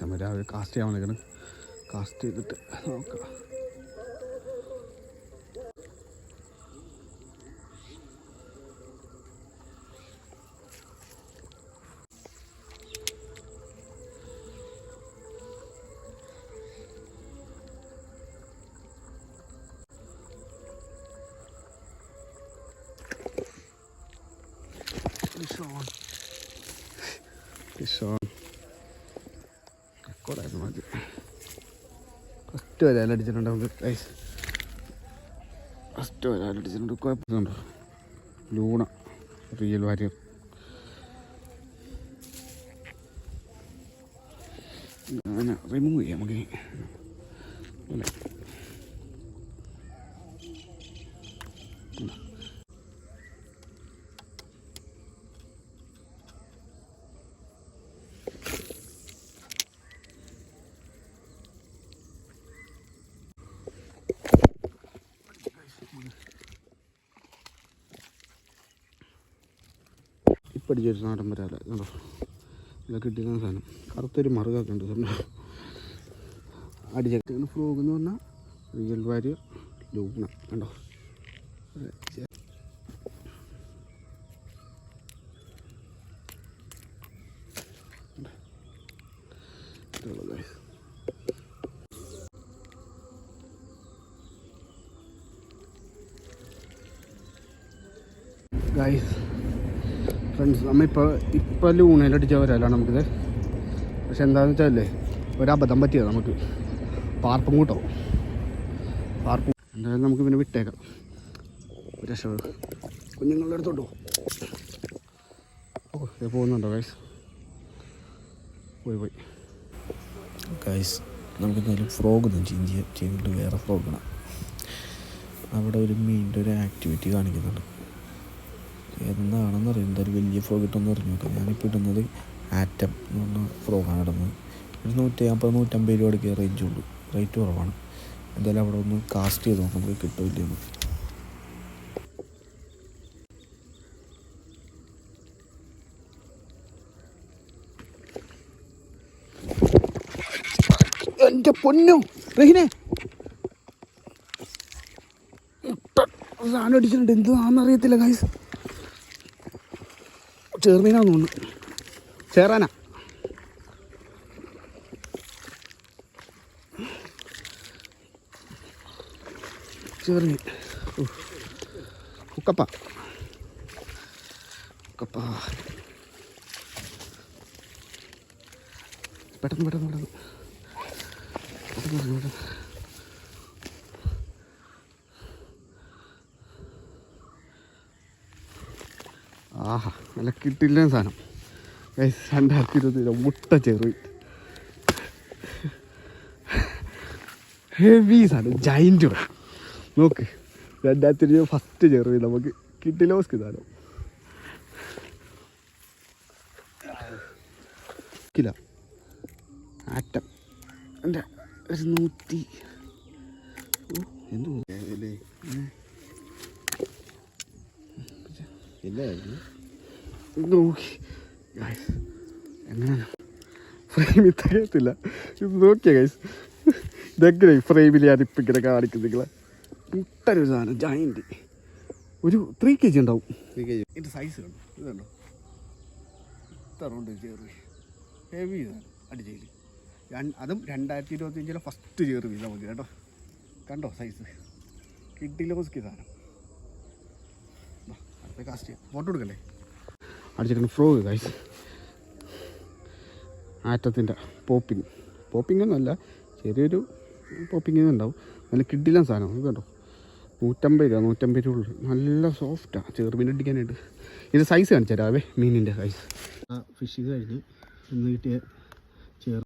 നമ്മൾ രാവിലെ കാസ്റ്റ് ചെയ്യാൻ നിൽക്കണം കാസ്റ്റ് ചെയ്തിട്ട് നോക്കാം Fish on. Fish on. റെക്കോർഡായിരുന്നു മതി. ഫസ്റ്റ് വരെ അടിച്ചിട്ടുണ്ട് നമുക്ക് ഐസ് ഫസ്റ്റ് വരെ അടിച്ചിട്ടുണ്ട്. കുഴപ്പമുണ്ടോ ലൂണ റിയൽ വാരിയർ റിമൂവ് ചെയ്യാം നമുക്ക്. അല്ലേ? ഇപ്പം സാധനം വരാല കണ്ടോ? ഇതൊക്കെ കിട്ടിയ സാധനം. കറുത്തൊരു മറുകൊക്കെ ഉണ്ട് കണ്ടോ? അടിച്ചൊക്കെ ഫ്രോഗ് എന്ന് പറഞ്ഞാൽ റിയൽ വാരിയർ ലൂണ കണ്ടോ? ഗായ്സ്. ഫ്രണ്ട്സ് നമ്മളിപ്പോൾ ഇപ്പോൾ ലൂണയിലടിച്ച വരാലാണ് നമുക്കിത്. പക്ഷെ എന്താണെന്ന് വെച്ചാലേ ഒരബദ്ധം പറ്റിയത് നമുക്ക്. പാർപ്പും കൂട്ടോ പാർപ്പും എന്തായാലും നമുക്ക് പിന്നെ വിട്ടേക്കാം. ഒരു രക്ഷ. കുഞ്ഞുങ്ങളുടെ അടുത്തോട്ടോ. ഓ പോകുന്നുണ്ടോ ഗൈസ് പോയി പോയി. ഗൈസ് നമുക്ക് എന്തായാലും ഫ്രോഗ് ഒന്നും ചേഞ്ച് ചെയ്യാം ചെയ്തിട്ട് വേറെ ഫ്രോഗാണ് അവിടെ ഒരു മീനിന്റെ ഒരു ആക്ടിവിറ്റി കാണിക്കുന്നുണ്ട്. എന്താണെന്ന് അറിയാം എന്തായാലും വലിയ ഫ്രോഗ് ഇട്ടെന്ന് അറിഞ്ഞു നോക്കാം ഞാനിപ്പോൾ ഇടുന്നത് ആറ്റം എന്ന് പറഞ്ഞ ഫ്രോഗാണ് ഇടുന്നത്. ഒരു നൂറ്റി അമ്പത് നൂറ്റമ്പത് രൂപ അടുക്കുക റേഞ്ച് ഉള്ളൂ. റേറ്റ് കുറവാണ്. എന്തായാലും അവിടെ ഒന്ന് കാസ്റ്റ് ചെയ്ത് നോക്കാം നമുക്ക് കിട്ടുമില്ലെന്ന് എന്റെ പൊന്നു റഹിനെ. സാധനം അടിച്ചിട്ടുണ്ട് എന്താണെന്നറിയത്തില്ല ഗൈസ് ചെറുമീനാന്ന് തോന്നുന്നു. ചേറാനാ. ചേർന്നി. ഉക്കപ്പ. ഉക്കപ്പ. പെട്ടെന്ന് പെട്ടെന്ന്. പെട്ടെന്ന് പെട്ടെന്ന് പെട്ടെന്ന്. ആഹാ നല്ല കിട്ടില്ല സാധനം. രണ്ടായിരത്തി ഇരുപത്തി മുട്ട ചെറുയി ഹെവി സാധനം ജൈന്റ് വേണം നോക്ക് രണ്ടായിരത്തി ഇരുപത് ഫസ്റ്റ് ചെറുയി നമുക്ക് കിട്ടില്ല ഓസ്ക് സാധനം. കിലോ. ആറ്റം. എന്റെ ഒരു നൂറ്റി. എന്തോ ഇല്ലായിരുന്നു നോക്കി ഗൈസ് എങ്ങനെയാണ് ഫ്രെയിമിൽ തികയത്തില്ല ഇത് നോക്കിയ ഗൈസ് ഇതെങ്ങനെ ഫ്രെയിമിൽ ഞാനിപ്പോൾ ഇങ്ങനെ കാണിക്കും നിങ്ങളെ. മുട്ടൊരു സാധനം ജയന്റ് ഒരു ത്രീ കെ ജി ഉണ്ടാവും ഇതിന്റെ സൈസ് കണ്ടോ? ഇത് കണ്ടോ? ഇത്ര ഉണ്ട് ചേറ് ഹെവി ഇതാണ് അടിച്ചേൽ. അതും രണ്ടായിരത്തി ഇരുപത്തിയഞ്ചിലെ ഫസ്റ്റ് ചേറ് വീതം മതി കേട്ടോ. കണ്ടോ സൈസ് കിട്ടിയില്ല മുസ്കി സാധനം. അടുത്ത കാസ്റ്റ് ചെയ്യാം. ഫോട്ടോ എടുക്കല്ലേ? അടിച്ചിട്ടുണ്ട് ഫ്രോഗ് ഗൈസ് ആറ്റത്തിന്റെ പോപ്പിങ് പോപ്പിംഗ് ഒന്നുമല്ല ചെറിയൊരു പോപ്പിംഗ് ഉണ്ടാവും. നല്ല കിഡിലാൻ സാധനം. ഇത് കണ്ടോ? നൂറ്റമ്പത് രൂപ നൂറ്റമ്പത് രൂപ ഉള്ളു നല്ല സോഫ്റ്റാണ് ചെറുമീൻ അടിക്കാനായിട്ട് ഇത് സൈസ് കാണിച്ചു തരാവേ മീനിന്റെ സൈസ് ഫിഷ് കഴിഞ്ഞ് ഇന്ന് കിട്ടിയ ചേർ